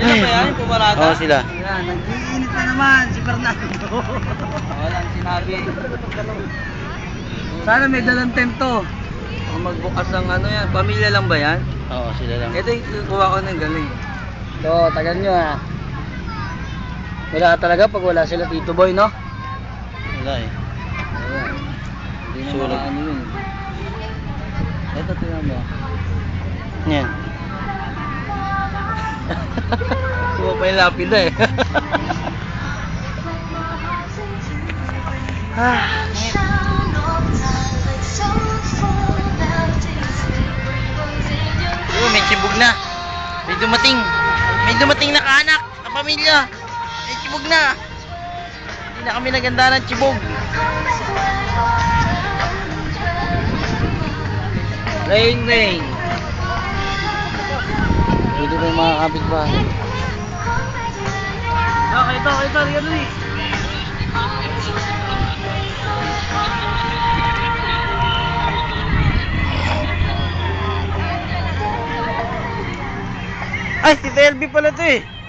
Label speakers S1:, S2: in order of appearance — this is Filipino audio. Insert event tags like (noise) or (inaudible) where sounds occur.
S1: Sila ba yan? Pumarada?
S2: Oo, sila.
S3: Yan, nag-iinit na naman si Fernando. (laughs)
S1: Walang sinabi.
S3: Sana may dalang tent to.
S1: Kung magbukas ng ano yan, pamilya lang ba yan?
S2: Oo, sila lang.
S1: Ito yung kuha ko ng galing.
S3: Ito, tagal nyo ah. Wala talaga pag wala sila Tito Boy, no?
S2: Wala eh.
S1: Ayan. Hindi na
S2: Sulag.
S1: ano yun. Ito, tingnan mo.
S2: Yan.
S1: Yung lapida eh. (laughs)
S2: Ah, Oo, may chibog na. May dumating. May dumating na kaanak na pamilya. May chibog na. Hindi na kami naganda ng chibog.
S1: Rain, rain.
S2: Dito na yung mga kapitbahay.
S1: Okay,
S2: Ay, si Telby pala to eh.